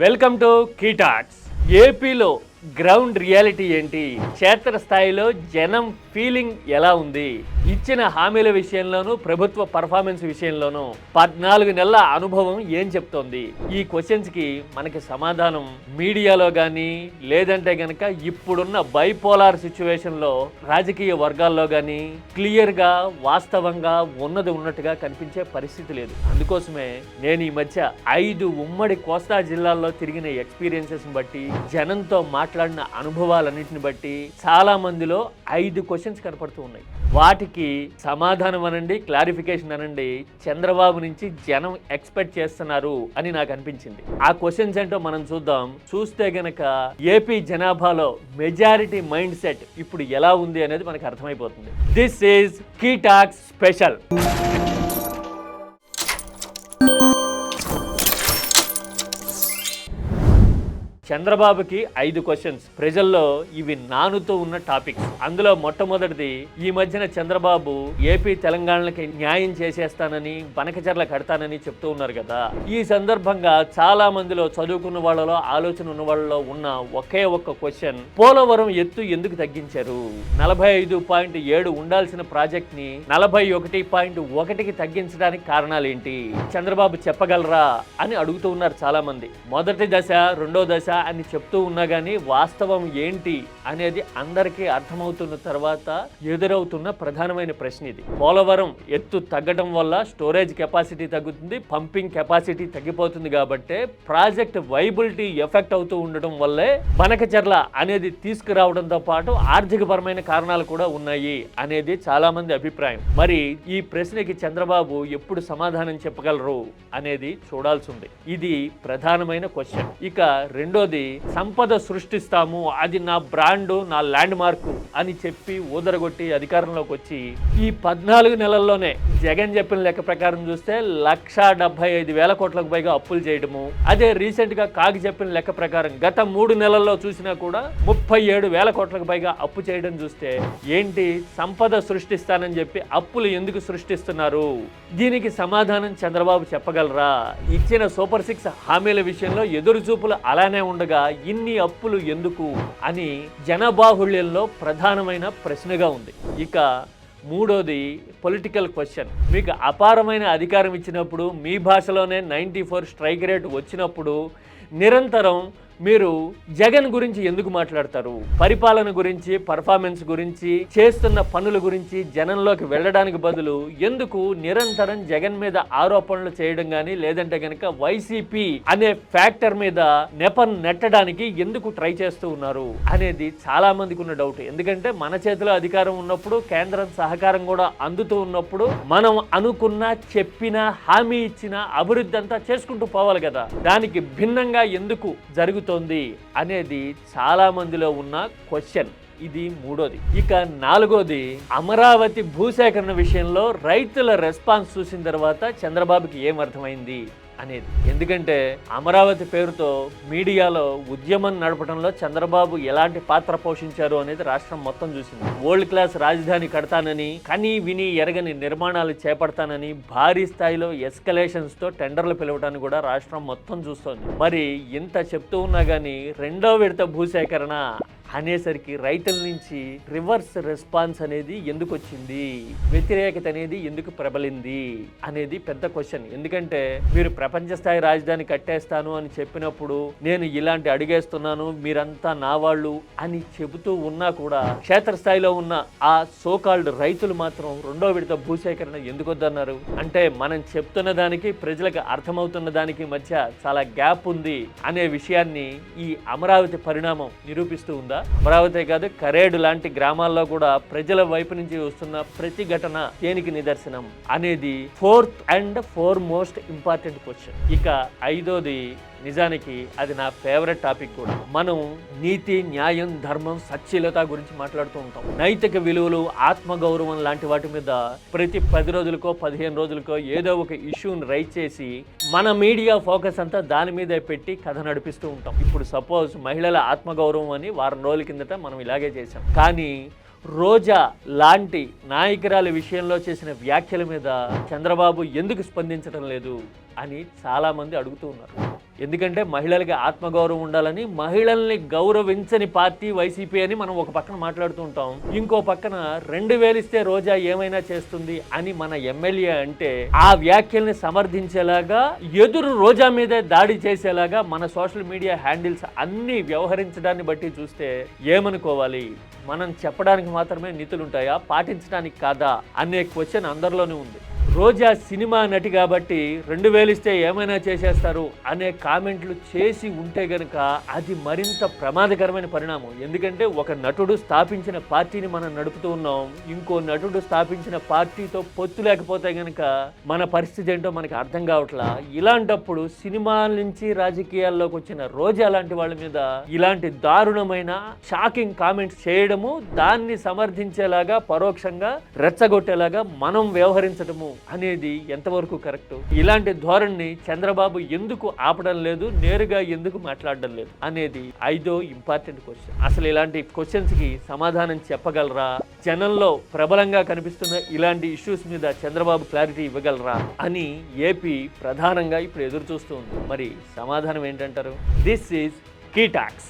Welcome to కీటాక్స్. ఏపీలో ground reality ఏంటి? క్షేత్రస్థాయిలో జనం ఫీలింగ్ ఎలా ఉంది? ఇచ్చిన హామీల విషయంలోనూ ప్రభుత్వ పర్ఫార్మెన్స్ విషయంలోనూ పద్నాలుగు నెలల అనుభవం ఏం చెప్తోంది? ఈ క్వశ్చన్స్కి మనకి సమాధానం మీడియాలో కానీ లేదంటే గనక ఇప్పుడున్న బైపోలార్ సిచ్యువేషన్లో రాజకీయ వర్గాల్లో కానీ క్లియర్గా వాస్తవంగా ఉన్నది ఉన్నట్టుగా కనిపించే పరిస్థితి లేదు. అందుకోసమే నేను ఈ మధ్య ఐదు ఉమ్మడి కోస్తా జిల్లాల్లో తిరిగిన ఎక్స్పీరియన్సెస్ బట్టి జనంతో మాట్లాడిన అనుభవాలన్నింటిని బట్టి చాలా మందిలో ఐదు క్వశ్చన్స్ కనపడుతూ ఉన్నాయి. వాటికి సమాధానం అనండి క్లారిఫికేషన్ అనండి. చంద్రబాబు నుంచి జనం ఎక్స్పెక్ట్ చేస్తున్నారు అని నాకు అనిపించింది. ఆ క్వశ్చన్స్ ఏంటో మనం చూద్దాం. చూస్తే గనక ఏపీ జనాభాలో మెజారిటీ మైండ్ సెట్ ఇప్పుడు ఎలా ఉంది అనేది మనకు అర్థమైపోతుంది. This is key talks special చంద్రబాబుకి ఐదు క్వశ్చన్స్ ప్రజల్లో ఇవి నానుతూ ఉన్న టాపిక్స్ అందులో మొట్టమొదటిది ఈ మధ్యన చంద్రబాబు ఏపీ తెలంగాణకి న్యాయం చేసేస్తానని బనకచర్ల కడతానని చెప్తూ ఉన్నారు కదా. ఈ సందర్భంగా చాలా మందిలో చదువుకున్న వాళ్ళలో ఆలోచన ఉన్న వాళ్ళలో ఉన్న ఒకే ఒక్క క్వశ్చన్ పోలవరం ఎత్తు ఎందుకు తగ్గించారు? నలభై ఐదు పాయింట్ ఏడు ఉండాల్సిన ప్రాజెక్ట్ని నలభై ఒకటి పాయింట్ ఒకటికి తగ్గించడానికి కారణాలు ఏంటి చంద్రబాబు చెప్పగలరా? అని అడుగుతూ ఉన్నారు చాలా మంది మొదటి దశ రెండో దశ అని చెప్తూ ఉన్నా కానీ వాస్తవం ఏంటి అనేది అందరికీ అర్థమవుతున్న తర్వాత ఎదురవుతున్న ప్రధానమైన ప్రశ్న ఇది. పోలవరం ఎత్తు తగ్గడం వల్ల స్టోరేజ్ కెపాసిటీ తగ్గుతుంది పంపింగ్ కెపాసిటీ తగ్గిపోతుంది కాబట్టి ప్రాజెక్ట్ వైబిలిటీ ఎఫెక్ట్ అవుతూ ఉండడం వల్లే బనకచర్ల అనేది తీసుకురావడంతో పాటు ఆర్థికపరమైన కారణాలు కూడా ఉన్నాయి అనేది చాలామంది అభిప్రాయం. మరి ఈ ప్రశ్నకి చంద్రబాబు ఎప్పుడు సమాధానం చెప్పగలరు అనేది చూడాల్సి ఉంది. ఇది ప్రధానమైన క్వశ్చన్. ఇక రెండో రెండోది సంపద సృష్టిస్తాము అది నా బ్రాండు నా ల్యాండ్ మార్కు అని చెప్పి ఊదరగొట్టి అధికారంలోకి వచ్చి ఈ పద్నాలుగు నెలల్లోనే జగన్ చెప్పిన లెక్క ప్రకారం చూస్తే లక్ష డెబ్బై ఐదు వేల కోట్లకు పైగా అప్పులు చేయడము. అదే రీసెంట్గా కాగి చెప్పిన లెక్క ప్రకారం గత మూడు నెలల్లో చూసినా కూడా ముప్పై ఏడు వేల కోట్లకు పైగా అప్పు చేయడం చూస్తే ఏంటి సంపద సృష్టిస్తానని చెప్పి అప్పులు ఎందుకు సృష్టిస్తున్నారు? దీనికి సమాధానం చంద్రబాబు చెప్పగలరా? ఇచ్చిన సూపర్ సిక్స్ హామీల విషయంలో ఎదురుచూపులు అలానే అలానే ఉండగా ఇన్ని అప్పులు ఎందుకు అని జనబాహుళ్యంలో ప్రధానమైన ప్రశ్నగా ఉంది. ఇక మూడోది పొలిటికల్ క్వశ్చన్ మీకు అపారమైన అధికారం ఇచ్చినప్పుడు మీ భాషలోనే నైంటీ ఫోర్ స్ట్రైక్ రేట్ వచ్చినప్పుడు నిరంతరం మీరు జగన్ గురించి ఎందుకు మాట్లాడతారు? పరిపాలన గురించి పర్ఫార్మెన్స్ గురించి చేస్తున్న పనుల గురించి జనంలోకి వెళ్ళడానికి బదులు ఎందుకు నిరంతరం జగన్ మీద ఆరోపణలు చేయడం కానీ లేదంటే కనుక వైసీపీ అనే ఫ్యాక్టర్ మీద నెపం నెట్టడానికి ఎందుకు ట్రై చేస్తూ ఉన్నారు అనేది చాలా మందికి ఉన్న డౌట్ ఎందుకంటే మన చేతిలో అధికారం ఉన్నప్పుడు కేంద్రం సహకారం కూడా అందుతూ ఉన్నప్పుడు మనం అనుకున్న చెప్పిన హామీ ఇచ్చిన అభివృద్ధి అంతా చేసుకుంటూ పోవాలి కదా. దానికి భిన్నంగా ఎందుకు జరుగుతుంది అనేది చాలా మందిలో ఉన్న క్వశ్చన్. ఇది మూడోది. ఇక నాలుగోది అమరావతి భూసేకరణ విషయంలో రైతుల రెస్పాన్స్ చూసిన తర్వాత చంద్రబాబుకి ఏం అర్థమైంది? అనేది. ఎందుకంటే అమరావతి పేరుతో మీడియాలో ఉద్యమం నడపడంలో చంద్రబాబు ఎలాంటి పాత్ర పోషించారు అనేది రాష్ట్రం మొత్తం చూసింది. వరల్డ్ క్లాస్ రాజధాని కడతానని కని విని ఎరగని నిర్మాణాలు చేపడతానని భారీ స్థాయిలో ఎస్కలేషన్స్తో టెండర్లు పిలవడానికి కూడా రాష్ట్రం మొత్తం చూస్తోంది. మరి ఇంత చెప్తూ ఉన్నా కానీ రెండో విడత భూసేకరణ అనేసరికి రైతుల నుంచి రివర్స్ రెస్పాన్స్ అనేది ఎందుకు వచ్చింది? వ్యతిరేకత అనేది ఎందుకు ప్రబలింది? అనేది పెద్ద క్వశ్చన్. ఎందుకంటే మీరు ప్రపంచ స్థాయి రాజధాని కట్టేస్తాను అని చెప్పినప్పుడు నేను ఇలాంటి అడిగేస్తున్నాను మీరంతా నా వాళ్ళు అని చెబుతూ ఉన్నా కూడా క్షేత్రస్థాయిలో ఉన్న ఆ సోకాల్డ్ రైతులు మాత్రం రెండో విడత భూసేకరణ ఎందుకు వద్దన్నారు? అంటే మనం చెప్తున్న దానికి ప్రజలకు అర్థమవుతున్న దానికి మధ్య చాలా గ్యాప్ ఉంది అనే విషయాన్ని ఈ అమరావతి పరిణామం నిరూపిస్తూ ఉందా? అమరావతి కాదు కరేడు లాంటి గ్రామాల్లో కూడా ప్రజల వైపు నుంచి వస్తున్న ప్రతి ఘటన దేనికి నిదర్శనం అనేది fourth and foremost important question. ఇక ఐదోది నిజానికి అది నా ఫేవరెట్ టాపిక్ కూడా. మనం నీతి న్యాయం ధర్మం సచ్యలత గురించి మాట్లాడుతూ ఉంటాం. నైతిక విలువలు ఆత్మగౌరవం లాంటి వాటి మీద ప్రతి పది రోజులకో పదిహేను రోజులకో ఏదో ఒక ఇష్యూని రైట్ చేసి మన మీడియా ఫోకస్ అంతా దాని మీదే పెట్టి కథ నడిపిస్తూ ఉంటాం. ఇప్పుడు సపోజ్ మహిళల ఆత్మగౌరవం అని వారం రోజుల కిందట మనం ఇలాగే చేసాం కానీ రోజా లాంటి నాయకురాలి విషయంలో చేసిన వ్యాఖ్యల మీద చంద్రబాబు ఎందుకు స్పందించడం లేదు? అని చాలామంది అడుగుతూ ఉన్నారు. ఎందుకంటే మహిళలకి ఆత్మగౌరవం ఉండాలని మహిళల్ని గౌరవించని పార్టీ వైసీపీ అని మనం ఒక పక్కన మాట్లాడుతూ ఉంటాం. ఇంకో పక్కన రెండు వేలిస్తే రోజా ఏమైనా చేస్తుంది అని మన ఎమ్మెల్యే అంటే ఆ వ్యాఖ్యల్ని సమర్థించేలాగా ఎదురు రోజా మీదే దాడి చేసేలాగా మన సోషల్ మీడియా హ్యాండిల్స్ అన్ని వ్యవహరించడాన్ని బట్టి చూస్తే ఏమనుకోవాలి? మనం చెప్పడానికి మాత్రమే నీతులు ఉంటాయా పాటించడానికి కాదా? అనే క్వశ్చన్ అందరిలోనే ఉంది. రోజా సినిమా నటి కాబట్టి రెండు వేలు ఇస్తే ఏమైనా చేసేస్తారు అనే కామెంట్లు చేసి ఉంటే గనుక అది మరింత ప్రమాదకరమైన పరిణామం. ఎందుకంటే ఒక నటుడు స్థాపించిన పార్టీని మనం నడుపుతూ ఉన్నాం. ఇంకో నటుడు స్థాపించిన పార్టీతో పొత్తు లేకపోతే గనుక మన పరిస్థితి ఏంటో మనకి అర్థం కావట్లా? ఇలాంటప్పుడు సినిమాల నుంచి రాజకీయాల్లోకి వచ్చిన రోజా లాంటి వాళ్ళ మీద ఇలాంటి దారుణమైన షాకింగ్ కామెంట్స్ చేయడము దాన్ని సమర్థించేలాగా పరోక్షంగా రెచ్చగొట్టేలాగా మనం వ్యవహరించడము అనేది ఎంతవరకు కరెక్ట్? ఇలాంటి ధోరణిని చంద్రబాబు ఎందుకు ఆపడం లేదు నేరుగా ఎందుకు మాట్లాడడం లేదు అనేది ఐదో ఇంపార్టెంట్ క్వశ్చన్. అసలు ఇలాంటి క్వశ్చన్స్కి సమాధానం చెప్పగలరా? జనంలో ప్రబలంగా కనిపిస్తున్న ఇలాంటి ఇష్యూస్ మీద చంద్రబాబు క్లారిటీ ఇవ్వగలరా? అని ఏపీ ప్రధానంగా ఇప్పుడు ఎదురు చూస్తూ ఉంది. మరి సమాధానం ఏంటంటారు? This is కీటాక్స్